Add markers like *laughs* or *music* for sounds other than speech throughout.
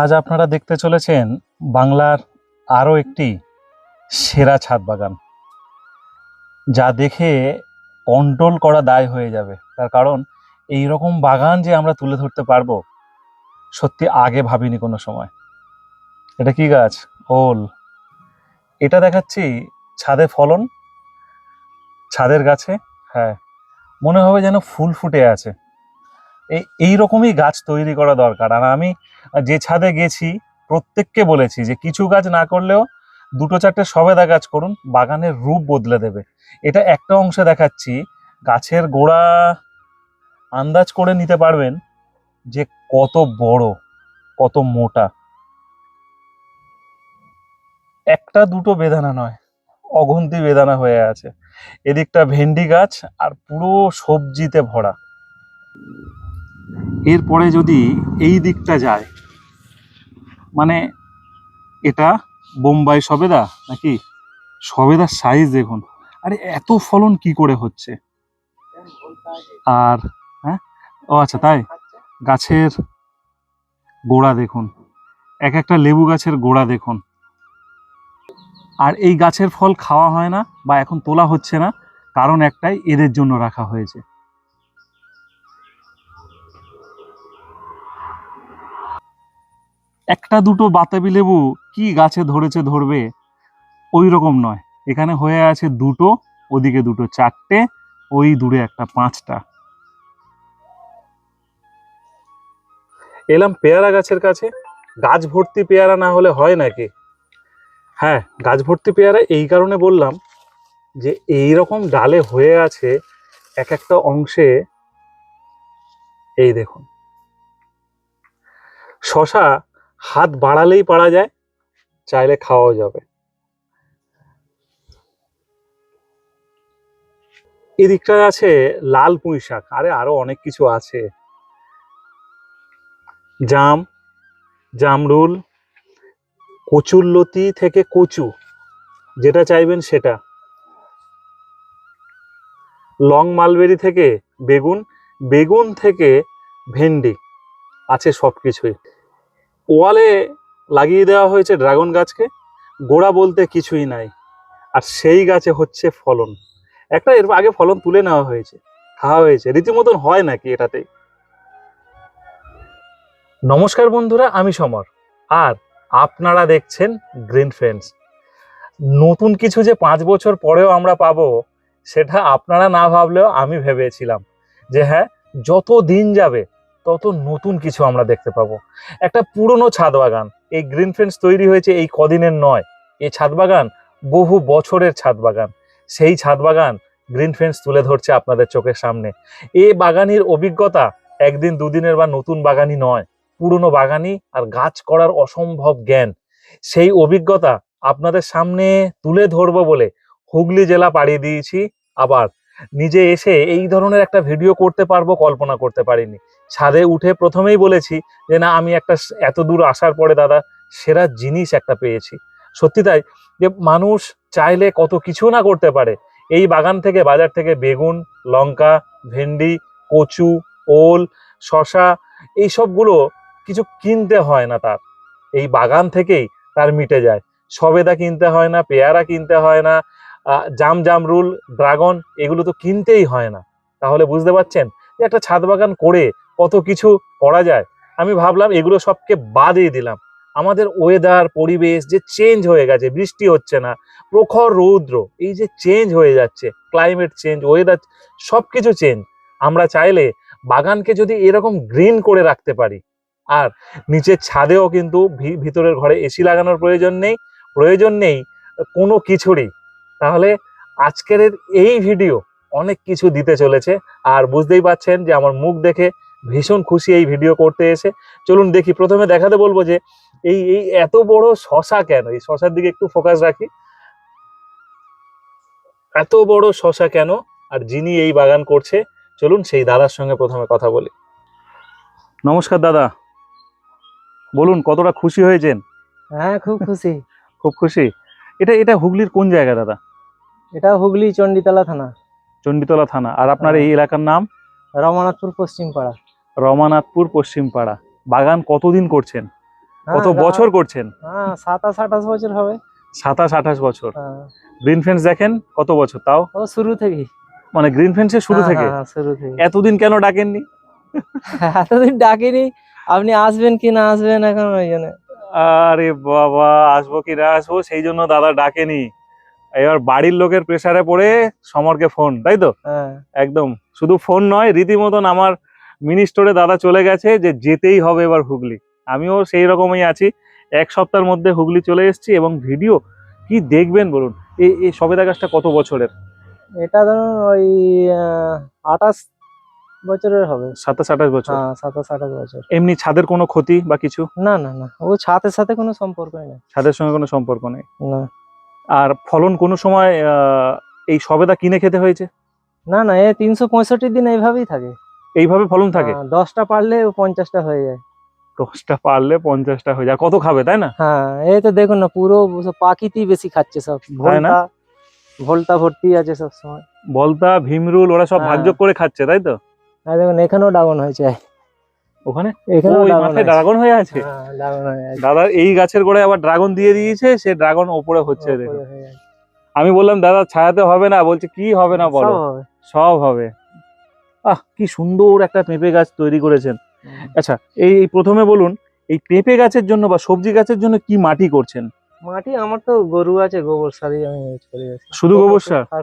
আজ আপনারা দেখতে চলেছেন বাংলার আরও একটি সেরা ছাদ বাগান, যা দেখে কন্ট্রোল করা দায় হয়ে যাবে। তার কারণ, এই রকম বাগান যে আমরা তুলে ধরতে পারব, সত্যি আগে ভাবিনি কোনো সময়। এটা কি গাছ? ওল। এটা দেখাচ্ছি ছাদে ফলন, ছাদের গাছে হ্যাঁ মনে হবে যেন ফুল ফুটে আছে। এই রকমই গাছ তৈরি করা দরকার। আর আমি যে ছাদে গেছি, প্রত্যেককে বলেছি যে কিছু গাছ না করলেও দুটো চারটে সবেদা গাছ করুন, বাগানের রূপ বদলে দেবে। এটা একটা অংশে দেখাচ্ছি, গাছের গোড়া আন্দাজ করে নিতে পারবেন যে কত বড়, কত মোটা। একটা দুটো বেদানা নয়, অগন্তি বেদানা হয়ে আছে। এদিকটা ভেন্ডি গাছ আর পুরো সবজিতে ভরা। এরপরে যদি এই দিকটা যায় মানে এটা বোম্বাই সবেদা নাকি? সবেদার সাইজ দেখুন। আরে এত ফলন কি করে হচ্ছে? আর হ্যাঁ? ও আচ্ছা তাই? গাছের গোড়া দেখুন। এক একটা লেবু গাছের গোড়া দেখুন। আর এই গাছের ফল খাওয়া হয় না বা এখন তোলা হচ্ছে না, কারণ একটাই এদের জন্য রাখা হয়েছে। একটা দুটো বাতাবি লেবু কি গাছে ধরেছে ধরবে? ওই রকম নয়। এখানে হয়ে আছে দুটো, ওদিকে দুটো চারটে, ওই দূরে একটা পাঁচটা। এলাম পেয়ারা গাছের কাছে। গাছ ভর্তি পেয়ারা না হলে হয় নাকি? হ্যাঁ গাছ ভর্তি পেয়ারা এই কারণে বললাম যে এই রকম ডালে হয়ে আছে এক একটা অংশে এই দেখুন। শশা হাত বাড়ালেই পারা যায়, চাইলে খাওয়াও যাবে। এদিকটায় আছে লাল পুঁই শাক, আরে আরও অনেক কিছু আছে। জাম, জামরুল কচুর লতি থেকে কচু, যেটা চাইবেন সেটা। লং মালবেরি থেকে বেগুন বেগুন থেকে ভেন্ডি, আছে সব কিছুই ওয়ালে লাগিয়ে দেওয়া হয়েছে ড্রাগন গাছকে। গোড়া বলতে কিছুই নাই। আর সেই গাছে হচ্ছে ফলন। একটা এর আগে ফলন তুলে নেওয়া হয়েছে, খাওয়া হয়েছে। রীতিমতন হয় নাকি এটাতে? নমস্কার বন্ধুরা, আমি সমর। আর আপনারা দেখছেন গ্রিন ফ্রেন্ডস। নতুন কিছু যে পাঁচ বছর পরেও আমরা পাবো, সেটা আপনারা না ভাবলেও আমি ভেবেছিলাম যে হ্যাঁ যত দিন যাবে তত নতুন কিছু আমরা দেখতে পাবো। একটা পুরনো ছাদ বাগান, এই গ্রিন ফ্রেন্ডস তৈরি হয়েছে এই কদিনের নয়। এই ছাদ বাগান বহু বছরের ছাদ বাগান। সেই ছাদ বাগান গ্রিন ফ্রেন্ডস তুলে ধরছে আপনাদের চোখের সামনে। এই বাগানির অভিজ্ঞতা একদিন, দুদিনের বা নতুন বাগানি নয়। পুরনো বাগানি আর গাছ করার অসম্ভব জ্ঞান। সেই অভিজ্ঞতা আপনাদের সামনে তুলে ধরবো বলে হুগলি জেলা পাড়িয়ে দিয়েছি। আবার নিজে এসে এই ধরনের একটা ভিডিও করতে পারব, কল্পনা করতে পারিনি। ছাদে উঠে প্রথমেই বলেছি যে, না, আমি একটা এত দূর আসার পরে দাদা, সেরা জিনিস একটা পেয়েছি। সত্যি তাই, যে মানুষ চাইলে কত কিছু না করতে পারে। এই বাগান থেকে, বাজার থেকে বেগুন, লঙ্কা, ভেন্ডি, কচু, ওল শশা এই সবগুলো কিছু কিনতে হয় না তার। এই বাগান থেকেই তার মিটে যায়। সবেদা কিনতে হয় না, পেয়ারা কিনতে হয় না জাম জামরুল ড্রাগন, এগুলো তো কিনতেই হয় না। তাহলে বুঝতে পারছেন? যে একটা ছাদ বাগান করে কত কিছু করা যায়। আমি ভাবলাম এগুলো সবকে বাদই দিলাম। আমাদের ওয়েদার পরিবেশ যে চেঞ্জ হয়ে গেছে, বৃষ্টি হচ্ছে না, প্রখর রৌদ্র, এই যে চেঞ্জ হয়ে যাচ্ছে ক্লাইমেট চেঞ্জ ওয়েদার সব কিছু চেঞ্জ আমরা চাইলে বাগানকে যদি এরকম গ্রিন করে রাখতে পারি, আর নিচের ছাদেও কিন্তু ভিতরের ঘরে এসি লাগানোর প্রয়োজন নেই প্রয়োজন নেই কোনো কিছুরই। তাহলে আজকের এই ভিডিও অনেক কিছু দিতে চলেছে, আর বুঝতেই পাচ্ছেন যে আমার মুখ দেখে ভীষণ খুশি এই ভিডিও করতে এসে। চলুন দেখি প্রথমে দেখাতে বলব যে এই এই এত বড় শশা কেন? এই শশার দিকে একটু ফোকাস রাখি। এত বড় শশা কেন? আর যিনি এই বাগান করছে চলুন সেই দাদার সঙ্গে প্রথমে কথা বলি। নমস্কার দাদা। বলুন কতটা খুশি হয়েছেন? হ্যাঁ খুব খুশি। *laughs* খুব খুশি। এটা এটা হুগলির কোন জায়গা দাদা? এটা হুগলি চণ্ডীতলা থানা। চণ্ডীতলা থানা। আর আপনার এই এলাকার নাম? রমানাথপুর পশ্চিম পাড়া রমানাথপুর পশ্চিম পাড়া বাগান কতদিন করছেন? হ্যাঁ, কত বছর করছেন? হ্যাঁ সাতাশ আঠাশ বছর হবে। সাতাশ আঠাশ বছর। হ্যাঁ, গ্রিন ফেন্স দেখেন কত বছর? তাও? ও শুরু থেকেই। মানে গ্রিন ফেন্সের শুরু থেকে? থেকে এতদিন কেন ডাকেননি? *laughs* এতদিন ডাকিনি। আপনি আসবেন কি না আসবেন এখন ওই জন্য। আরে বাবা আসব কি না আসব সেই জন্য দাদা ডাকেনি। এবার বাড়ির লোকের প্রেসারে পড়ে সমরকে ফোন তাই তো? একদম। শুধু ফোন নয় রীতিমতন আমার মিনি স্টোরে দাদা চলে গেছে যে যেতেই হবে এবার হুগলি। আমিও সেই রকমই আছি। এক সপ্তাহের মধ্যে হুগলি চলে এসেছি এবং ভিডিও কি দেখবেন বলুন? এই এই সবেদা গাছটা কত বছরের? এটা ধরুন ওই আঠাশ বছরের হবে। সাতাশ আঠাশ বছর। হ্যাঁ সাতাশ আঠাশ বছর। এমনি ছাদের কোনো ক্ষতি বা কিছু? না না না। ও ছাতের সাথে কোনো সম্পর্কই নেই। ছাদের সঙ্গে কোনো সম্পর্ক নেই? না। আর ফলন কোনো সময় এই সবেদা কিনে খেতে হয়েছে? না না এ তিনশো পঁয়ষট্টি দিন এইভাবেই থাকে। এইভাবে ফলন থাকে? হ্যাঁ, দশটা পারলে পঞ্চাশটা হয়ে যায়। দশটা পারলে পঞ্চাশটা হয়ে যায়। কত খাবে তাই না? হ্যাঁ এই তো দেখুন না পুরো পাখিতেই বেশি খাচ্ছে সব। তাই না? ভোলতা ভর্তি আছে সব সময় বলতা ভীমরুল ওরা সব হ্যাঁ। ভাগযোগ করে খাচ্ছে তাই তো? আর দেখুন এখানেও ড্রাগন হয়েছে ওখানে? ওই ড্রাগন মাথায় ড্রাগন হয়ে আছে? হ্যাঁ হয়ে আছে। দাদা এই গাছের গোড়ায় আবার ড্রাগন দিয়ে দিয়েছে সে ড্রাগন ওপরে হচ্ছে হয়ে। আমি বললাম দাদা ছায়াতে হবে না। বলছে কি হবে না বলো? সব হবে। আহ কি সুন্দর একটা পেঁপে গাছ তৈরি করেছেন। আচ্ছা এই প্রথমে বলুন এই পেঁপে গাছের জন্য বা সবজি গাছের জন্য কি মাটি করছেন? মাটি আমার তো গরু আছে গোবর সারই আমি ইউজ করি। শুধু গোবর সার? আর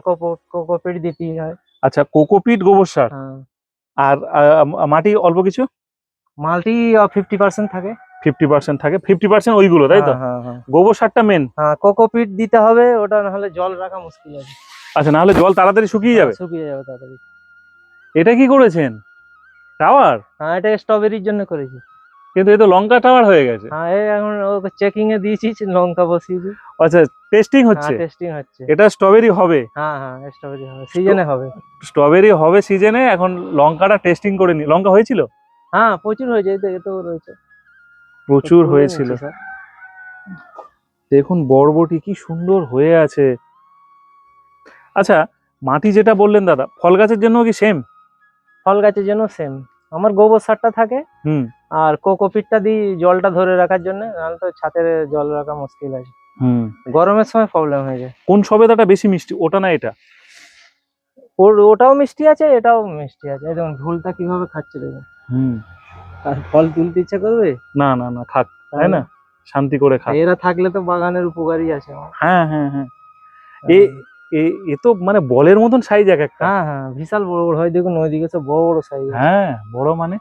কোকোপিট দিতেই হয়। আচ্ছা কোকোপিট গোবর সার? হ্যাঁ। আর মাটি অল্প কিছু? মাল্টি ফিফটি পার্সেন্ট থাকে। ফিফটি পার্সেন্ট থাকে ফিফটি পার্সেন্ট ওইগুলো তাই তো? হ্যাঁ, হ্যাঁ গোবর সারটা মেন হ্যাঁ কোকোপিট দিতে হবে ওটা না হলে জল রাখা মুশকিল আছে আচ্ছা নাহলে জল তাড়াতাড়ি শুকিয়ে যাবে? শুকিয়ে যাবে তাড়াতাড়ি। এটা কি করেছেন? টাওয়ার? হ্যাঁ এটা স্ট্রবেরির জন্য করেছি। কিন্তু তো লঙ্কা টাওয়ার হয়ে গেছে। হ্যাঁ এই এখন চেকিং এ দিয়েছি লঙ্কা বসিয়েছি আচ্ছা টেস্টিং হচ্ছে? হ্যাঁ টেস্টিং হচ্ছে। এটা স্ট্রবেরি হবে? হ্যাঁ হ্যাঁ স্ট্রবেরি হবে। সিজনে হবে। স্ট্রবেরি হবে সিজনে এখন লঙ্কাটা টেস্টিং করে নি লঙ্কা হয়েছিল? হ্যাঁ প্রচুর হয়েছে এই তো রয়েছে। প্রচুর হয়েছিল। দেখুন বরবটি কি সুন্দর হয়ে আছে। আচ্ছা মাটি যেটা বললেন দাদা ফল গাছের জন্য কি সেম ফল গাছের জন্য সেম আমার গোবর সারটা থাকে হুম। আর কোকোপিটটা দিই জলটা ধরে রাখার জন্য নাহলে তো ছাতের জল রাখা মুশকিল আছে হুম। গরমের সময় প্রবলেম হয়ে যায়। কোন সবেদাটা বেশি মিষ্টি ওটা না এটা? ওর ওটাও মিষ্টি আছে এটাও মিষ্টি আছে। দেখুন ভুলটা কীভাবে খাচ্ছে দেখুন। হুম। আর ফল তুলতে ইচ্ছা করবে? না না না খাক তাই না? শান্তি করে খাক। এরা থাকলে তো বাগানের উপকারই আছে। হ্যাঁ হ্যাঁ হ্যাঁ। এ তো মানে বলের মতন সাইজ এক একটা। হ্যাঁ হ্যাঁ বিশাল বড় বড় হয় দেখুন ওইদিকে সব বড় বড় সাইজ হ্যাঁ। বড় মানে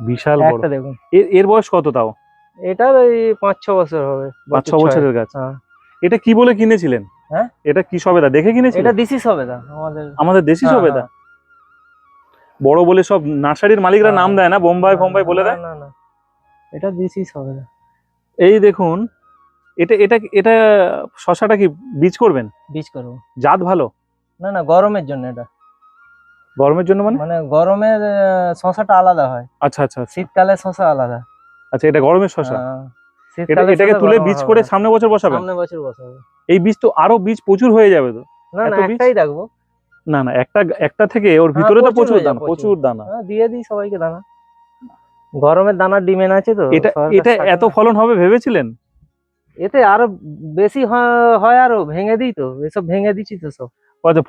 বিশাল বড়। একটা দেখুন। এর বয়স কত তাও? এটার ওই পাঁচ ছ বছর হবে পাঁচ ছ বছরের গাছ। হ্যাঁ। এটা কি বলে কিনেছিলেন? হ্যাঁ? এটা কি সবেদা? দেখে কিনেছিলেন? এটা দিসি সবেদা আমাদের। আমাদের দেশি হ্যাঁ, সবেদা? হ্যাঁ। বড় বলে সব নার্সারির মালিকরা নাম। দেয় না? বোম্বাই ফোম্বাই বলে দেয়? না না। এটা দিসি সবেদা। এই দেখুন এটা এটা এটা শশাটা কি বীজ করবেন? বীজ করব। জাত ভালো? না না গরমের জন্য এটা। গরমের জন্য মানে? মানে গরমের শশাটা আলাদা হয়। আচ্ছা আচ্ছা আচ্ছা। শীতকালে শশা আলাদা। আচ্ছা এটা গরমের শশা? হ্যাঁ, এটা শীতকালে এটাকে তুলে বীজ করে। সামনে বছর বসাবেন? সামনে বছর বসাবো। এই বীজ তো আরও বীজ প্রচুর হয়ে যাবে তো। না না একটাই রাখব। না না একটা একটা থেকে ওর ভিতরে তো হ্যাঁ, প্রচুর হয়ে দানা প্রচুর। দানা। হ্যাঁ, দিয়ে দিই সবাইকে দানা। গরমের দানার ডিমেন্ড আছে তো এটা এটা এত ফলন হবে ভেবেছিলেন? এতে আরও বেশি হয়- আরও ভেঙে দিই তো এসব ভেঙে দিচ্ছি তো সব।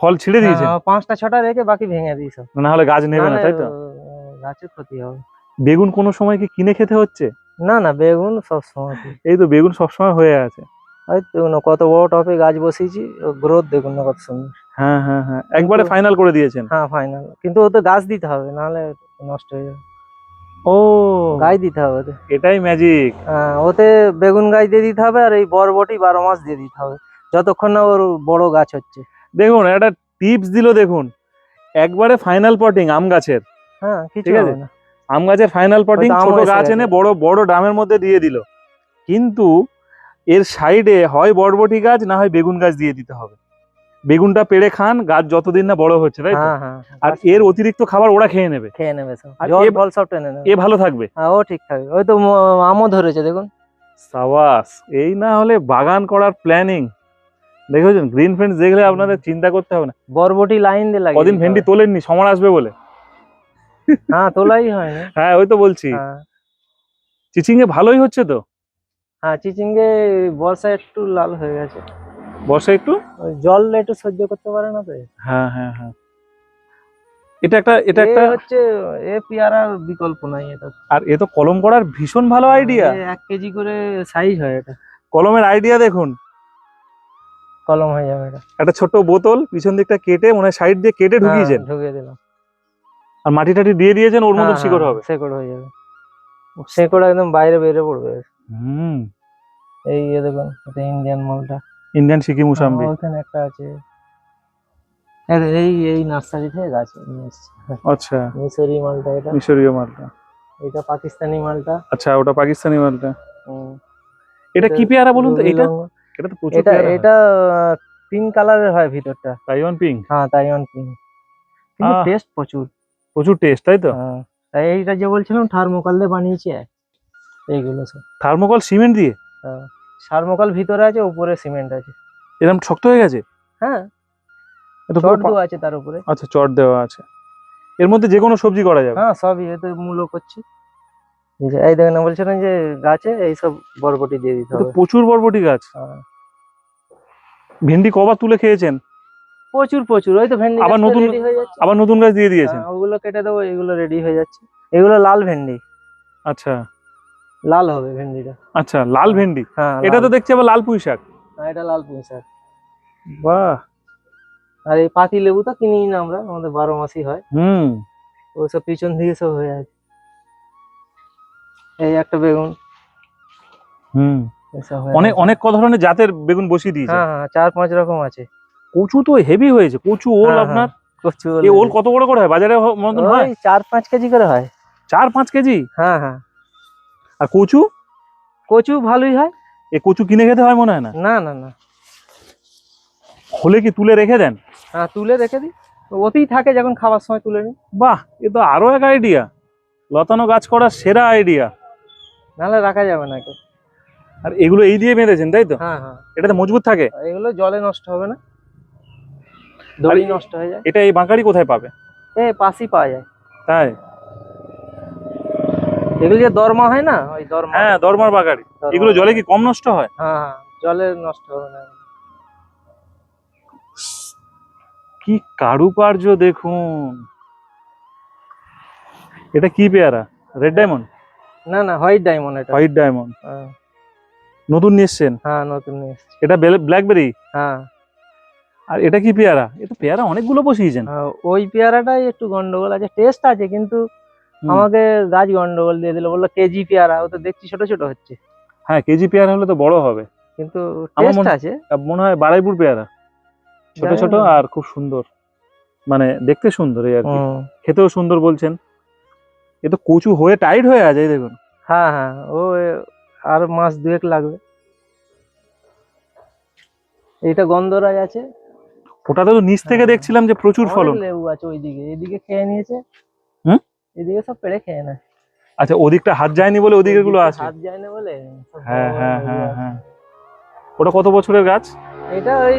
ফল ছিঁড়ে দিয়েছেন হ্যাঁ, পাঁচটা ছটা রেখে বাকি ভেঙে দিই সব। না হলে গাছ নেবে না তাই তো? গাছের ক্ষতি হবে। বেগুন কোনো সময় কি কিনে খেতে হচ্ছে? না না বেগুন সব সময় এই তো বেগুন সবসময় হয়ে আছে। না, কত বড় টপে গাছ বসিয়েছি গ্রোথ দেখুন না কত সুন্দর। হ্যাঁ হ্যাঁ হ্যাঁ একবারে ফাইনাল করে দিয়েছেন। হ্যাঁ ফাইনাল কিন্তু ও তো গাছ দিতে হবে নাহলে নষ্ট হয়ে যাবে। ও। গাছ দিতে হবে এটাই ম্যাজিক ওতে বেগুন গাছ দিয়ে দিতে হবে আর এই বরবটি বারো মাস দিয়ে দিতে হবে। যতক্ষণ না ওর বড় গাছ হচ্ছে। দেখুন একটা টিপস দিল দেখুন। একবারে ফাইনাল পটিং আম গাছের। হ্যাঁ ঠিক আছে? না। আম গাছের ফাইনাল পটিং ছোট গাছ এনে বড় বড় ড্রামের মধ্যে দিয়ে দিল। কিন্তু এর সাইডে হয় বরবটি গাছ না হয় বেগুন গাছ দিয়ে দিতে হবে। বেগুনটা পেড়ে খান গাছ যতদিন না বড় হচ্ছে তাই তো? হ্যাঁ হ্যাঁ আর এর অতিরিক্ত খাবার ওরা খেয়ে নেবে। খেয়ে নেবে জল ফল সব টেনে নেবে। এ ভালো থাকবে। হ্যাঁ ও ঠিক থাকবে। ওই তো আমও ধরেছে দেখুন। সাবাস এই না হলে বাগান করার প্ল্যানিং দেখেছেন? গ্রিন ফ্রেন্ডস দেখলে আপনাদের চিন্তা করতে হবে না। বরবটি লাইন দিয়ে লাগে কদিন ভেন্ডি তোলেননি সময় আসবে বলে। হ্যাঁ তোলাই হয়নি। হ্যাঁ ওই তো বলছি। হ্যাঁ। চিচিংয়ে ভালোই হচ্ছে তো? হ্যাঁ চিচিঙ্গে বর্ষা একটু লাল হয়ে গেছে। বর্ষা একটু। জল একটু সহ্য করতে পারে না তো। হ্যাঁ হ্যাঁ হ্যাঁ। এটা একটা এটা একটা হচ্ছে এ পেয়ারার বিকল্প নাই এটা। আর এ তো কলম করার ভীষণ ভালো আইডিয়া এক কেজি করে সাইজ হয় এটা। কলমের আইডিয়া দেখুন। কলম হয়ে যাবে এটা। একটা ছোট্ট বোতল পিছন দিকটা কেটে মনে সাইড দিয়ে কেটে ঢুকিয়েছেন। হ্যাঁ, ঢুকিয়ে দিলাম। আর মাটি টাটি দিয়ে দিয়েছেন ওর হ্যাঁ, শিকড় হ্যাঁ, হবে। শেকড় হয়ে যাবে। শেকড় একদম বাইরে বেরিয়ে পড়বে। হুম। এই দেখুন এটা ইন্ডিয়ান মালটা ইন্ডিয়ান সিকি মুসাম্বি ওখানে একটা আছে। এই এই এই নার্সারি থেকে গাছ আচ্ছা। মিশরি মালটা এটা। মিশরীয় মালটা। এটা পাকিস্তানি মালটা। আচ্ছা ওটা পাকিস্তানি মালটা। এটা কি পেয়ারা বলুন তো? এটা? এটা তো প্রচুর এটা এটা পিঙ্ক কালারের হয় ভিতরটা। তাইওয়ান পিঙ্ক হ্যাঁ তাইওয়ান পিঙ্ক কিন্তু টেস্ট প্রচুর। প্রচুর টেস্ট তাই তো? হ্যাঁ। এইটা যে বলছিলাম থার্মোকল দিয়ে বানিয়েছি। এইগুলো সব। থার্মোকল সিমেন্ট দিয়ে? হ্যাঁ। থার্মোকল ভিতরে আছে উপরে সিমেন্ট আছে। এরকম শক্ত হয়ে গেছে? হ্যাঁ। চট দেওয়া আছে তার উপরে। আচ্ছা চট দেওয়া আছে। এর মধ্যে যে কোনো সবজি করা যাবে? হ্যাঁ সবই এতে মূল্য করছি। এই দেখেন না বলছিলাম যে গাছে এইসব বরবটি দিয়ে দিতে হবে। প্রচুর বরবটি গাছ। হ্যাঁ। ভেন্ডি কবার তুলে খেয়েছেন? প্রচুর প্রচুর। ওই তো ভেন্ডি আবার নতুন- আবার নতুন গাছ দিয়ে দিয়েছেন? হ্যাঁ, ওগুলো কেটে দেবো এগুলো রেডি হয়ে যাচ্ছে। এগুলো লাল ভেন্ডি। আচ্ছা। লাল হবে ভেন্ডিটা। আচ্ছা লাল ভেন্ডি? হ্যাঁ এটা তো। দেখছি আবার লাল পুঁই শাক। হ্যাঁ, এটা লাল পুঁই শাক। বাহ। আর এই পাতি লেবু তো কিনি না আমরা আমাদের বারো মাসই হয়। হুম। ওইসব পিছন দিকে সব হয়ে আছে। এই একটা বেগুন। হুম। অনেক অনেক ক ধরনের জাতের বেগুন বসিয়ে দিয়েছে? হ্যাঁ হ্যাঁ চার পাঁচ রকম আছে। কচু তো হেভি হয়েছে কচু ওল হ্যাঁ, আপনার? কচু ওল কত বড় করে হয়? বাজারে মতন হয়? চার পাঁচ কেজি করে হয়। চার পাঁচ কেজি? হ্যাঁ হ্যাঁ। আর কচু? কচু ভালোই হয়। এ কচু কিনে খেতে হয় মনে হয় না? না না না। হলে কি তুলে রেখে দেন? হ্যাঁ তুলে রেখে দিই। ওতেই থাকে যখন খাবার সময় তুলে নিই। বাহ এ তো আরও এক আইডিয়া লতানো গাছ করার সেরা আইডিয়া নাহলে রাখা যাবে না একে। আর এগুলো এই দিয়ে বেঁধেছেন তাই তো? হ্যাঁ হ্যাঁ। এটাতে মজবুত থাকে? এগুলো জলে নষ্ট হবে না। দড়ি নষ্ট হয়ে যায়। এটা এই বাঁকারি কোথায় পাবে? এ পাশই পাওয়া যায়। তাই? এগুলো যে দরমা হয় না? ওই দরমা। হ্যাঁ দরমার দরমা। এগুলো জলে কি কম নষ্ট হয়? হ্যাঁ হ্যাঁ জলে নষ্ট হবে না। কি কারুকার্য দেখুন। এটা কি পেয়ারা? রেড ডায়মন্ড না না হোয়াইট ডায়মন্ড এটা। হোয়াইট ডায়মন্ড হ্যাঁ, নতুন নিয়ে এসছেন? হ্যাঁ নতুন নিয়ে এসেছি। এটা ব্ল্যাকবেরি হ্যাঁ। আর এটা কি পেয়ারা? এটা পেয়ারা অনেকগুলো বসিয়েছেন। হ্যাঁ, ওই পেয়ারাটাই একটু গন্ডগোল আছে। টেস্ট আছে কিন্তু। আমাকে গাছ গন্ডগোল দিয়ে দিল বলল কেজি পেয়ারা ও তো দেখছি ছোট ছোট হচ্ছে। হ্যাঁ কেজি পেয়ারা হলে তো বড় হবে। কিন্তু টেস্ট মনে- আছে। মনে হয় বারাইপুর পেয়ারা। ছোট ছোট আর খুব সুন্দর। মানে দেখতে সুন্দর এই আর কি। খেতেও সুন্দর বলছেন। এ তো কচু হয়ে টাইট হয়ে আছে এই দেখুন। হ্যাঁ হ্যাঁ ও আর মাস দুয়েক লাগবে। এইটা গন্ধরাজ আছে। ওটাতে তো নিচ থেকে হ্যাঁ। দেখছিলাম যে প্রচুর ফলন। লেবু আছে ওইদিকে। এদিকে খেয়ে নিয়েছে। হুম? এদিকে সব পেড়ে খেয়ে নেয়। আচ্ছা ওদিকটা হাত যায়নি বলে ওদিকে গুলো আছে? হাত যায় না বলে হ্যাঁ হ্যাঁ হ্যাঁ হ্যাঁ। ওটা কত বছরের গাছ? এটা ওই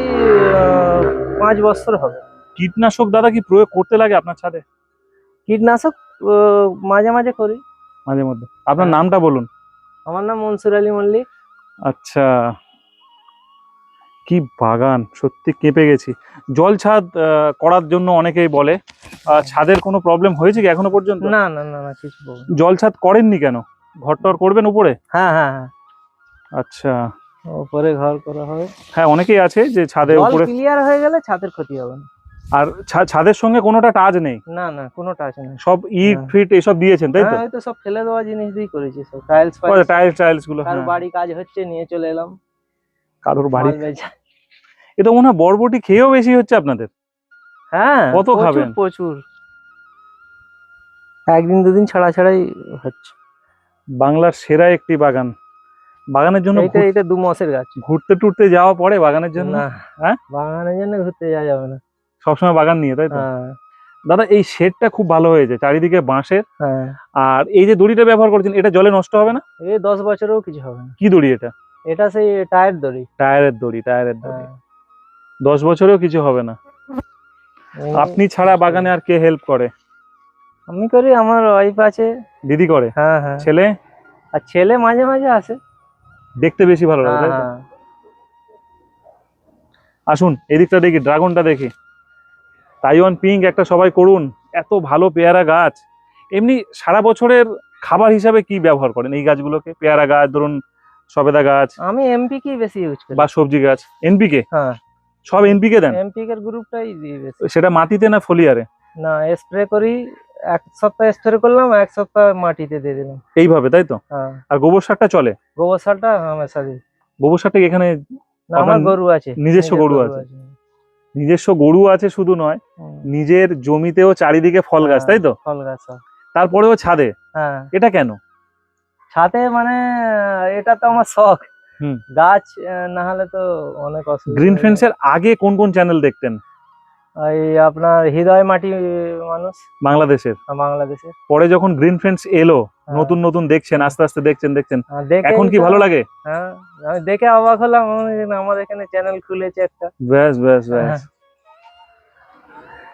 পাঁচ বছর হবে। কীটনাশক দাদা কি প্রয়োগ করতে লাগে আপনার ছাদে? কীটনাশক মাঝে মাঝে করি। মাঝে মধ্যে। আপনার হ্যাঁ। নামটা বলুন। আমার নাম মনসুর আলী মল্লিক। আচ্ছা। কি বাগান সত্যি কেঁপে গেছি। জল ছাদ করার জন্য অনেকেই বলে ছাদের কোনো প্রবলেম হয়েছে কি এখনও পর্যন্ত? না না না না কিছু জল ছাদ করেননি কেন? ঘর টর করবেন উপরে? হ্যাঁ হ্যাঁ হ্যাঁ। আচ্ছা। উপরে ঘর করা হয়। হ্যাঁ অনেকেই আছে যে ছাদে জল উপরে ক্লিয়ার হয়ে গেলে ছাদের ক্ষতি হবে না। আর ছাদের সঙ্গে কোনোটা টাচ নেই? না না কোনো টাচ নেই। সব ইট হ্যাঁ। ফিট এসব দিয়েছেন তাই তো? হ্যাঁ হয়তো সব ফেলে দেওয়া জিনিস দিয়েই করেছি সব টাইলস টাইলস টাইলসগুলো? হ্যাঁ। বাড়ি কাজ হচ্ছে নিয়ে চলে এলাম। কারোর বাড়ি এটা মনে হয় বরবটি খেয়েও বেশি হচ্ছে আপনাদের। হ্যাঁ কত খাবেন? প্রচুর। একদিন দুদিন ছাড়া ছাড়াই হচ্ছে। বাংলার সেরা একটি বাগান। বাগানের জন্য ঘুর- এটা দু মাসের গাছ। ঘুরতে টুরতে যাওয়া পড়ে বাগানের জন্য? না হ্যাঁ? বাগানের জন্য ঘুরতে যাওয়া যাবে না। সবসময় বাগান নিয়ে তাই তো? হ্যাঁ। দাদা এই শেডটা খুব ভালো হয়েছে চারিদিকে বাঁশের। হ্যাঁ। আর এই যে দড়িটা ব্যবহার করছেন এটা জলে নষ্ট হবে না? এই দশ বছরেও কিছু হবে না। কি দড়ি এটা? এটা সেই টায়ার দড়ি। টায়ারের দড়ি টায়ারের দড়ি। হ্যাঁ। দশ বছরেও কিছু হবে না। আপনি ছাড়া বাগানে আর কে হেল্প করে? আমি করি আমার ওয়াইফ আছে। দিদি করে? হ্যাঁ হ্যাঁ। ছেলে? আর ছেলে মাঝে মাঝে আসে। দেখতে বেশি ভালো লাগে হ্যাঁ? হ্যাঁ। আসুন এদিকটা দেখি ড্রাগনটা দেখি। তাইওয়ান পিঙ্ক একটা সবাই করুন। এত ভালো পেয়ারা গাছ। এমনি সারা বছরের খাবার হিসাবে কি ব্যবহার করেন এই গাছগুলোকে? পেয়ারা গাছ ধরুন সবেদা গাছ আমি এমপি কি বেশি ইউজ করি। বা সবজি গাছ। এনপিকে হ্যাঁ। সব এনপিকে দেন? এমপি এর গ্রুপটাই দিই বেশি। সেটা মাটিতে না ফলিয়ারে? না স্প্রে করি এক সপ্তাহ স্প্রে করলাম এক সপ্তাহ মাটিতে দিয়ে দিলাম। এইভাবে তাই তো? হ্যাঁ। আর গোবর সারটা চলে? গোবর সারটা হামেশা দিই গোবর সারটা এখানে আমার গরু আছে। নিজস্ব গরু আছে? নিজস্ব গরু আছে শুধু নয় নিজের জমিতেও চারিদিকে ফল গাছ তাই তো? ফল গাছ তারপরেও ছাদে? হ্যাঁ। এটা কেন? ছাদে মানে এটা তো আমার শখ। গাছ না হলে তো অনেক অসুবিধা গ্রিন হয়ে ফেন্সের আগে কোন কোন চ্যানেল দেখতেন? এই আপনার হৃদয় মাটি মানুষ। বাংলাদেশের। বাংলাদেশের। পরে যখন গ্রিন ফ্রেন্ডস এলো হ্যাঁ। নতুন নতুন দেখছেন আস্তে আস্তে দেখছেন দেখছেন দেখে এখন কি ভালো লাগে? হ্যাঁ আমি দেখে অবাক হলাম আমার এখানে চ্যানেল খুলেছে একটা। ব্যাস ব্যাস ব্যাস। হ্যাঁ।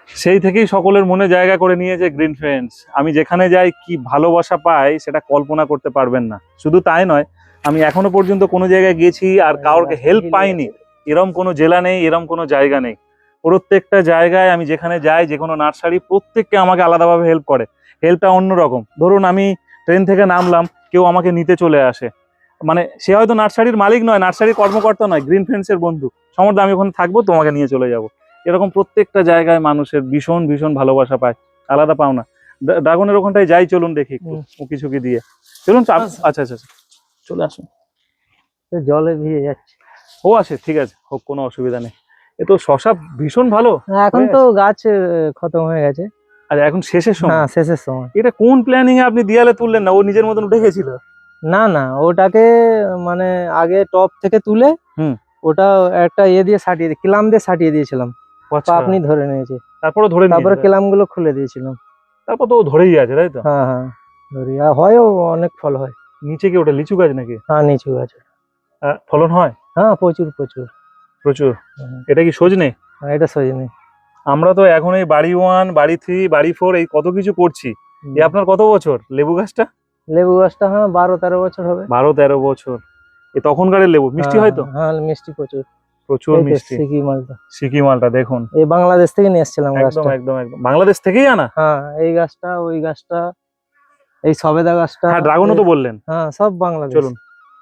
সেই থেকেই সকলের মনে জায়গা করে নিয়েছে গ্রিন ফ্রেন্ডস আমি যেখানে যাই, কি ভালোবাসা পাই, সেটা কল্পনা করতে পারবেন না। শুধু তাই নয়, আমি এখনও পর্যন্ত কোনো জায়গায় গেছি আর কাউকে হেল্প পাইনি। এরম কোনো জেলা নেই, এরম কোনো জায়গা নেই। প্রত্যেকটা জায়গায় আমি যেখানে যাই, যে কোনো নার্সারি, প্রত্যেককে আমাকে আলাদাভাবে হেল্প করে। হেল্পটা অন্যরকম। ধরুন, আমি ট্রেন থেকে নামলাম, কেউ আমাকে নিতে চলে আসে। মানে সে হয়তো নার্সারির মালিক নয়, নার্সারির কর্মকর্তা নয় গ্রিন ফ্রেন্ডসের বন্ধু। সমর্থ আমি ওখানে থাকব, তোমাকে নিয়ে চলে যাব। এরকম প্রত্যেকটা জায়গায় মানুষের ভীষণ ভীষণ ভালোবাসা পায়। আলাদা পাও না ড্রাগনের ওখানটায় যাই চলুন দেখি একটু। উকি ঝুঁকি দিয়ে। চলুন আচ্ছা। আচ্ছা আচ্ছা চলে আসুন। জলে ভিজে যাচ্ছে। ও আছে ঠিক আছে। হোক কোনো অসুবিধা নেই। এ তো শশা ভীষণ ভালো। এখন তো গাছ। খতম হয়ে গেছে। আর এখন শেষের সময়? হ্যাঁ শেষের সময়। এটা কোন প্ল্যানিং এ আপনি দিয়ালে তুললেন না? ও নিজের মতন উঠে গেছিল? না না ওটাকে মানে আগে টপ থেকে তুলে হুম। ওটা একটা ইয়ে দিয়ে সাটিয়ে দিয়ে ক্লাম দিয়ে সাটিয়ে দিয়েছিলাম। তো আপনি ধরে নিয়েছে। তারপরে ধরে তারপরে ক্লামগুলো খুলে দিয়েছিলাম। তারপর তো ধরেই আছে তাই তো? হ্যাঁ হ্যাঁ ধরি আর হয়ও অনেক ফল হয়। নিচে কি ওটা লিচু গাছ নাকি? হ্যাঁ নিচু গাছ। ফলন হয়? হ্যাঁ প্রচুর প্রচুর। প্রচুর। এটা কি সজনে? হ্যাঁ, এটা সজনে। আমরা তো এখন এই বাড়ি ওয়ান বাড়ি থ্রি বাড়ি ফোর এই কত কিছু করছি। এ আপনার কত বছর? লেবু গাছটা? লেবু গাছটা হ্যাঁ বারো তেরো বছর হবে। বারো তেরো বছর। এ তখনকারের লেবু মিষ্টি হ্যাঁ, হয় তো? হ্যাঁ মিষ্টি প্রচুর। প্রচুর মিষ্টি। সিকি মালটা। সিকি মালটা দেখুন। এই বাংলাদেশ থেকে নিয়ে এসেছিলাম একদম গাছটা। একদম একদম। বাংলাদেশ থেকেই আনা? হ্যাঁ এই গাছটা ওই গাছটা এই সবেদা গাছটা। হ্যাঁ ড্রাগনও তো বললেন। হ্যাঁ সব বাংলাদেশ। চলুন।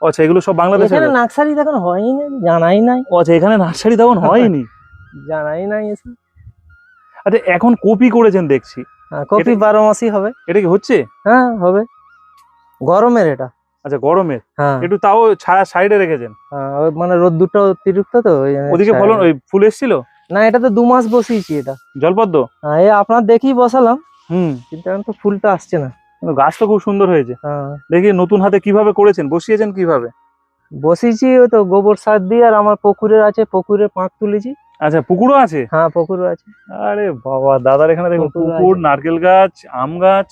আচ্ছা এগুলো সব বাংলাদেশের এখানে নার্সারি দেখুন হয়নি জানাই নাই। আচ্ছা এখানে নার্সারি তখন হয়নি? জানাই নাই এসব আচ্ছা এখন কপি করেছেন দেখছি। হ্যাঁ, কপি বারো মাসই হবে। এটা কি হচ্ছে? হ্যাঁ হবে। গরমের এটা। আচ্ছা গরমের? হ্যাঁ। একটু তাও ছায়া সাইডে রেখেছেন? হ্যাঁ, মানে রোদ্দুরটা অতিরিক্ত তো ওদিকে ফলন ওই ফুল এসছিল? না এটা তো দু মাস বসিয়েছি এটা। জলপদ্ম? হ্যাঁ আপনার দেখেই বসালাম হুম। কিন্তু এখন তো ফুলটা আসছে না। গাছ তো খুব সুন্দর হয়েছে। হ্যাঁ। দেখি নতুন হাতে কীভাবে করেছেন বসিয়েছেন কীভাবে? বসিয়েছি ওই তো গোবর সার দিয়ে আর আমার পুকুরের আছে পুকুরে পাঁক তুলেছি। আচ্ছা পুকুরও আছে? হ্যাঁ পুকুরও আছে। আরে বাবা দাদার এখানে দেখুন পুকুর নারকেল গাছ আম গাছ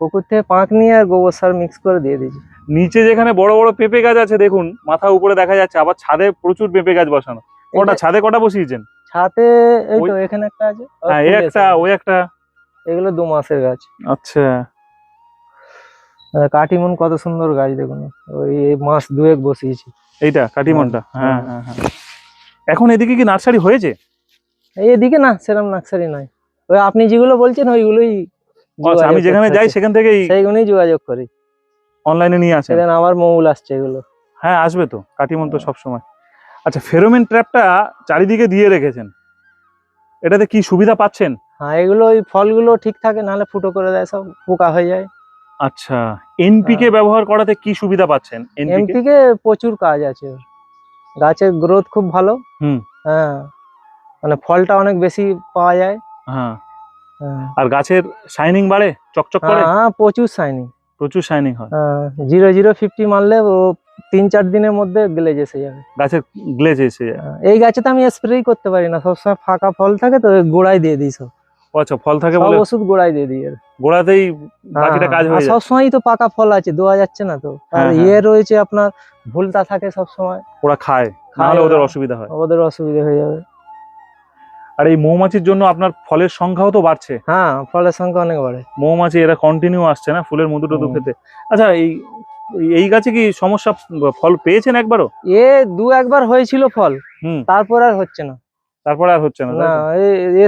পুকুর থেকে পাঁক নিয়ে আর গোবর সার মিক্স করে দিয়ে দিয়েছি। নিচে যেখানে বড় বড় পেঁপে গাছ আছে দেখুন মাথা উপরে দেখা যাচ্ছে আবার ছাদে প্রচুর পেঁপে গাছ বসানো। কটা ছাদে কটা বসিয়েছেন? ছাদে এই তো এখানে একটা আছে হ্যাঁ এই একটা ওই একটা। এগুলো দু মাসের গাছ। আচ্ছা। কাটিমন কত সুন্দর গাছ দেখুন। ওই মাস দুয়েক বসিয়েছি। এইটা কাটিমনটা? হ্যাঁ হ্যাঁ। হ্যাঁ। হ্যাঁ এখন এদিকে কি নার্সারি হয়েছে? এই এদিকে না সেরকম নার্সারি নয়। ওই আপনি যেগুলো বলছেন ওইগুলোই আচ্ছা আমি যেখানে যাই সেখান থেকেই সেইগুলোই যোগাযোগ করি। অনলাইনে নিয়ে আসেন? সেদিন আবার মৌল আসছে এগুলো। হ্যাঁ আসবে তো কাটিমন তো হ্যাঁ। সবসময়। আচ্ছা ফেরোমেন ট্র্যাপটা চারিদিকে দিয়ে রেখেছেন। এটাতে কি সুবিধা পাচ্ছেন? হ্যাঁ এগুলো ওই ফলগুলো ঠিক থাকে নাহলে ফুটো করে দেয় সব পোকা হয়ে যায়। আচ্ছা এনপিকে ব্যবহার করাতে কি সুবিধা পাচ্ছেন এনপিকে প্রচুর কাজ আছে গাছের গ্রোথ খুব ভালো। হুম। হ্যাঁ মানে ফলটা অনেক বেশি পাওয়া যায়। হ্যাঁ হ্যাঁ। আর গাছের শাইনিং বাড়ে? চকচক করে? হ্যাঁ প্রচুর শাইনি প্রচুর শাইনিং হয়। জিরো জিরো ফিফটি মারলে ও তিন চার দিনের মধ্যে গ্লেজ এসে যাবে। গাছের গ্লেজ এসে যায় হ্যাঁ, এই গাছে তো আমি স্প্রেই করতে পারি না সবসময় ফাঁকা ফল থাকে তো গোড়ায় দিয়ে দিই সব। আচ্ছা ফল থাকে সব বলে? ওষুধ গোড়ায় দিয়ে দিই। গোড়াতেই বাকিটা হ্যাঁ, কাজ হয়ে যায়। সবসময়ই তো পাকা ফল আছে দেওয়া যাচ্ছে না তো। আর হ্যাঁ, হ্যাঁ। ইয়ে রয়েছে আপনার ভুলটা থাকে সব সময় ওরা খায় খায় ওদের অসুবিধা হয়। ওদের অসুবিধা হয়ে যাবে। আর এই মৌমাছির জন্য আপনার ফলের সংখ্যাও তো বাড়ছে। হ্যাঁ ফলের সংখ্যা অনেক বাড়ে। মৌমাছি এরা কন্টিনিউ আসছে না ফুলের মধু টধু খেতে। আচ্ছা এই এই গাছে কি সমস্যা ফল পেয়েছেন একবারও? এ দু একবার হয়েছিল ফল হুম। তারপর আর হচ্ছে না। তারপরে আর হচ্ছে না না?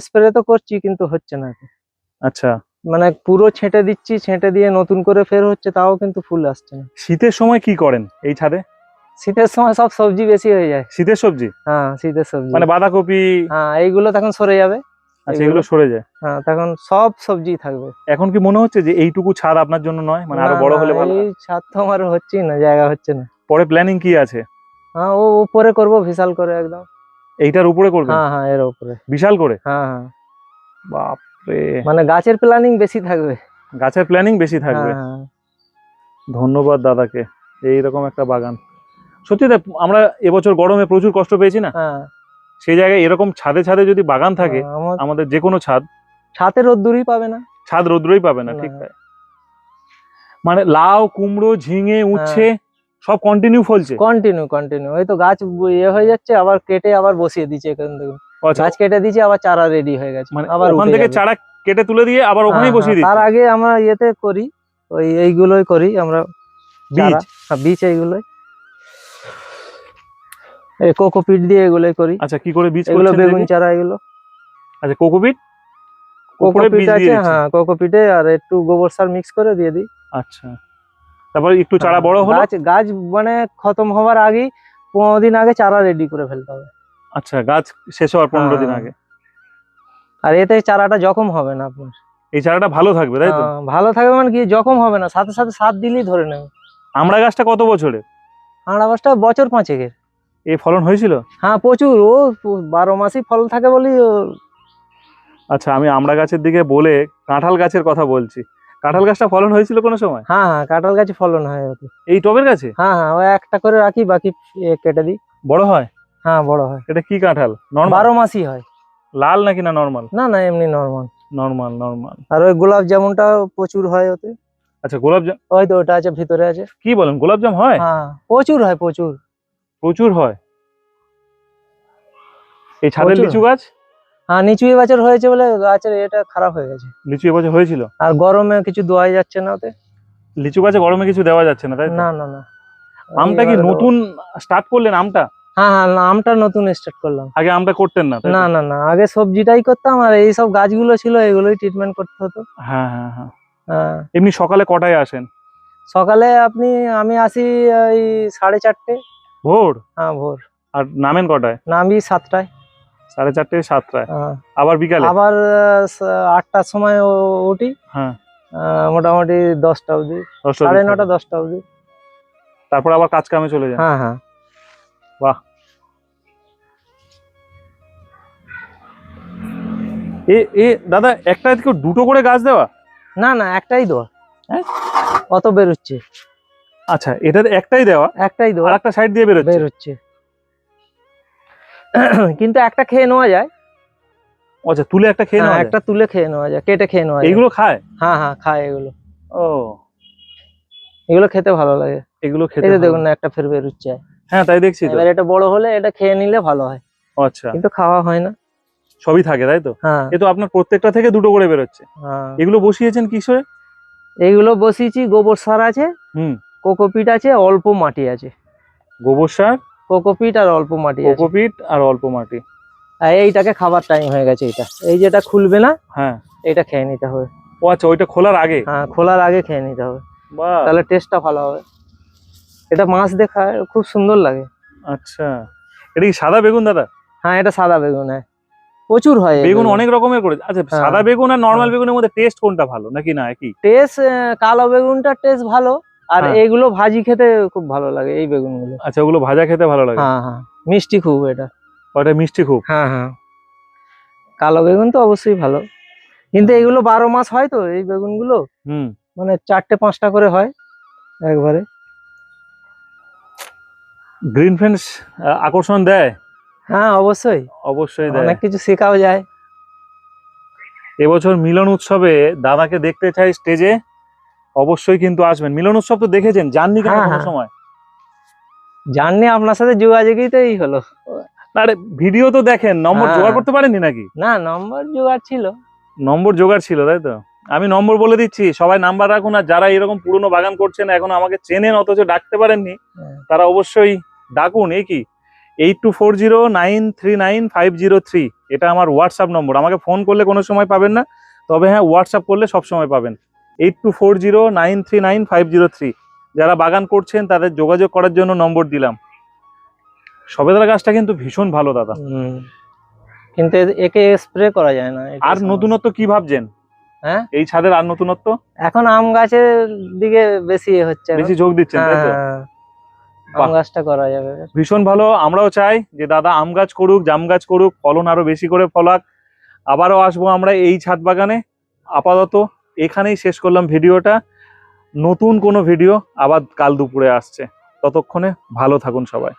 স্প্রে তো করছি কিন্তু হচ্ছে না আচ্ছা। মানে পুরো ছেঁটে দিচ্ছি ছেঁটে দিয়ে নতুন করে ফের হচ্ছে তাও কিন্তু ফুল আসছে না। শীতের সময় কি করেন এই ছাদে? শীতের সময় সব সবজি বেশি হয়ে যায়। শীতের সবজি? হ্যাঁ শীতের সবজি। মানে বাঁধাকপি? হ্যাঁ এইগুলো তখন সরে যাবে। আচ্ছা এগুলো- সরে যায়। হ্যাঁ তখন সব সবজি থাকবে। এখন কি মনে হচ্ছে যে এইটুকু ছাদ আপনার জন্য নয়? মানে আরও বড় হলে ভালো এই ছাদ তো আমার হচ্ছেই না জায়গা হচ্ছে না। পরে প্ল্যানিং কি আছে? হ্যাঁ ও উপরে করব বিশাল করে একদম। এইটার উপরে করবেন? হ্যাঁ হ্যাঁ এর উপরে। বিশাল করে? হ্যাঁ হ্যাঁ। মানে গাছের প্ল্যানিং বেশি থাকবে। গাছের প্ল্যানিং বেশি থাকবে? হ্যাঁ, হ্যাঁ। ধন্যবাদ দাদাকে এইরকম একটা বাগান। সত্যি দেখ আমরা এবছর গরমে প্রচুর কষ্ট পেয়েছি না? হ্যাঁ। সেই জায়গায় এরকম ছাদে ছাদে যদি বাগান থাকে হ্যাঁ, আমাদের যে কোনো ছাদ। ছাতে রোদ্দুরই পাবে না। ছাদ রৌদ্রই পাবে না। ঠিক তাই। মানে লাউ কুমড়ো ঝিঙে হ্যাঁ। উচ্ছে সব কন্টিনিউ ফলছে? কন্টিনিউ কন্টিনিউ ওই তো গাছ ইয়ে হয়ে যাচ্ছে আবার কেটে আবার বসিয়ে দিচ্ছে এখান থেকে। আচ্ছা, গাছ কেটে দিচ্ছে আবার চারা রেডি হয়ে গেছে। মানে আবার ওখান থেকে চারা কেটে তুলে দিয়ে আবার ওখানেই হ্যাঁ, বসিয়ে হ্যাঁ, তার আগে আমরা ইয়েতে করি ওই এইগুলোই করি আমরা বীজ। হ্যাঁ, বীজ এইগুলোই। এই কোকোপিট দিয়ে এগুলোই করি। আচ্ছা কি করে বীজ এগুলো বেগুন চারা এগুলো। আচ্ছা কোকোপিট কোকোপিট আছে হ্যাঁ কোকোপিটে আর একটু গোবর সার মিক্স করে দিয়ে দিই। আচ্ছা। তারপর একটু চারা বড় হলো? গাছ গাছ মানে খতম হওয়ার আগেই পনেরো দিন আগে চারা রেডি করে ফেলতে হবে। আচ্ছা গাছ শেষ হওয়ার পনেরো দিন হ্যাঁ। আগে। আর এতে চারাটা জখম হবে না আপনার। এই চারাটা ভালো থাকবে তাই তো? হ্যাঁ, ভালো থাকবে মানে কি জখম হবে না সাথে সাথে সাত দিলেই ধরে নেবে। আমরা গাছটা কত বছরে আঙড়া গাছটা বছর পাঁচেকের। এই ফলন হয়েছিল? হ্যাঁ প্রচুর। ও বারো মাসই ফল থাকে বলি আচ্ছা আমি আমড়া গাছের দিকে বলে কাঁঠাল গাছের কথা বলছি। কাঁঠাল গাছটা ফলন হয়েছিল কোনো সময়? হ্যাঁ হ্যাঁ কাঁঠাল গাছে ফলন হয় ওতে। এই টবের গাছে? হ্যাঁ হ্যাঁ ও একটা করে রাখি বাকি কেটে দিই। বড় হয়? হ্যাঁ বড় হয়। এটা কি কাঁঠাল? নর্মাল? বারো মাসই হয়। লাল নাকি না নর্মাল? না না এমনি নর্মাল। Normal normal. আর ওই গোলাপ জামুনটা প্রচুর হয় ওতে। আচ্ছা গোলাপ জাম ওই তো ওটা আছে ভিতরে আছে। কি বলেন গোলাপ জাম হয়? হ্যাঁ প্রচুর হয় প্রচুর। প্রচুর হয়। এই ছাদের লিচু গাছ? হ্যাঁ নিচু এবছর হয়েছে বলে গাছের এটা খারাপ হয়ে গেছে। লিচু এবছর হয়েছিল? আর গরমে কিছু দোয়াই যাচ্ছে না ওতে। লিচু গাছে গরমে কিছু দেওয়া যাচ্ছে না তাই না না না। আমটা কি নতুন স্টার্ট করলেন আমটা? হ্যাঁ হ্যাঁ আমটা নতুন স্টার্ট করলাম। আগে আমটা করতেন না না না না আগে সবজিটাই করতাম আর এই সব গাছগুলো ছিল এগুলোই ট্রিটমেন্ট করতে হতো। হ্যাঁ হ্যাঁ হ্যাঁ। হ্যাঁ। এমনি সকালে কটায় আসেন? সকালে আপনি আমি আসি ওই সাড়ে চারটে। ভোর? হ্যাঁ ভোর। আর নামেন কটায়? নামি সাতটায়। সাড়ে চারটে সাতটায়? হ্যাঁ। আবার বিকালে? আবার আটটার সময় উঠি। হ্যাঁ। মোটামুটি দশটা অবধি। সাড়ে নটা দশটা অবধি। তারপর আবার কাজ কামে চলে যায় হ্যাঁ হ্যাঁ। বাহ। এ এ দাদা একটা দুটো করে গাছ দেওয়া? না না একটাই দেওয়া। হ্যাঁ? অত বেরোচ্ছে। আচ্ছা এটার একটাই দেওয়া একটাই দেওয়া। একটা সাইড দিয়ে বেরোচ্ছে। বেরোচ্ছে। কিন্তু একটা খেয়ে নেওয়া যায়। আচ্ছা তুলে একটা খেয়ে হ্যাঁ, নেওয়া একটা তুলে খেয়ে নেওয়া যায় কেটে খেয়ে নেওয়া যায়। এইগুলো খায়? হ্যাঁ হ্যাঁ খায় এগুলো। ও। এগুলো খেতে ভালো লাগে। এগুলো খেতে এই দেখুন না একটা ফের বেরোচ্ছে। হ্যাঁ তাই দেখছি তো। এবার এটা বড় হলে এটা খেয়ে নিলে ভালো হয়। আচ্ছা। কিন্তু খাওয়া হয় না। সবই থাকে তাই তো? হ্যাঁ। এ তো আপনার প্রত্যেকটা থেকে দুটো করে বেরোচ্ছে। হ্যাঁ। এগুলো বসিয়েছেন কিসরে এইগুলো বসিয়েছি গোবর সার আছে। হুম। কোকোপিট আছে অল্প মাটি আছে। গোবর সার কোকোপিট আর অল্প মাটি আছে। কোকোপিট আর অল্প মাটি। আর এইটাকে খাবার টাইম হয়ে গেছে এটা। এই যেটা খুলবে না হ্যাঁ। এটা খেয়ে নিতে হবে। ও আচ্ছা ওইটা খোলার আগে? হ্যাঁ খোলার আগে খেয়ে নিতে হবে। বাহ। তাহলে টেস্টটা ভালো হবে। এটা মাছ দেখা খুব সুন্দর লাগে। আচ্ছা। এটা কি সাদা বেগুন দাদা? হ্যাঁ এটা সাদা বেগুন হ্যাঁ। প্রচুর হয় বেগুন অনেক রকমের করে আচ্ছা হ্যাঁ। সাদা বেগুন আর নর্মাল। বেগুনের মধ্যে টেস্ট কোনটা ভালো? নাকি না একই? টেস্ট কালো বেগুনটার টেস্ট ভালো। আর এগুলো ভাজি খেতে খুব ভালো লাগে এই বেগুনগুলো। আচ্ছা ওগুলো ভাজা খেতে ভালো লাগে? হ্যাঁ হ্যাঁ। মিষ্টি খুব এটা। ওটা মিষ্টি খুব? হ্যাঁ হ্যাঁ। কালো বেগুন তো অবশ্যই ভালো। কিন্তু এগুলো বারো মাস হয় তো এই বেগুনগুলো? হুম। মানে চারটে পাঁচটা করে হয় একবারে। গ্রিন ফেন্স আকর্ষণ দেয়? হ্যাঁ অবশ্যই। অবশ্যই দেয়। অনেক কিছু শেখাও যায়। এবছর মিলন উৎসবে দাদাকে দেখতে চাই স্টেজে। অবশ্যই কিন্তু আসবেন। মিলন উৎসব তো দেখেছেন জাননি কেন হ্যাঁ, কোনো হ্যাঁ। সময়? জাননি আপনার সাথে যোগাযোগই তো এই হলো। আরে ভিডিও তো দেখেন নম্বর হ্যাঁ। জোগাড় করতে পারেননি নাকি? না নম্বর জোগাড় ছিল। নম্বর জোগাড় ছিল তাই তো? আমি নম্বর বলে দিচ্ছি সবাই নাম্বার রাখুন আর যারা এরকম পুরনো বাগান করছেন এখন আমাকে চেনেন অথচ ডাকতে পারেননি। তারা অবশ্যই ডাকুন এই কি? Eight two four zero nine three nine five zero three এটা আমার হোয়াটসঅ্যাপ নম্বর। আমাকে ফোন করলে কোনো সময় পাবেন না তবে হ্যাঁ হোয়াটসঅ্যাপ করলে সব সময় পাবেন। Eight two four zero nine three nine five zero three. যারা বাগান করছেন তাদের যোগাযোগ করার জন্য নম্বর দিলাম। সবেদা গাছটা কিন্তু ভীষণ ভালো দাদা। কিন্তু একে স্প্রে করা যায় না আর নতুনত্ব কি ভাবছেন? হ্যাঁ? এই ছাদের আর নতুনত্ব? এখন আম গাছের দিকে বেশি হচ্ছে। বেশি যোগ দিচ্ছেন তাই তো? হ্যাঁ, আম গাছটা করা যাবে। ভীষণ ভালো। আমরাও চাই যে দাদা আম গাছ করুক জাম গাছ করুক ফলন আরও বেশি করে ফলাক। আবারও আসব আমরা এই ছাদ বাগানে। আপাতত এখানেই শেষ করলাম ভিডিওটা। নতুন কোনো ভিডিও আবার কাল দুপুরে আসছে। ততক্ষণে ভালো থাকুন সবাই।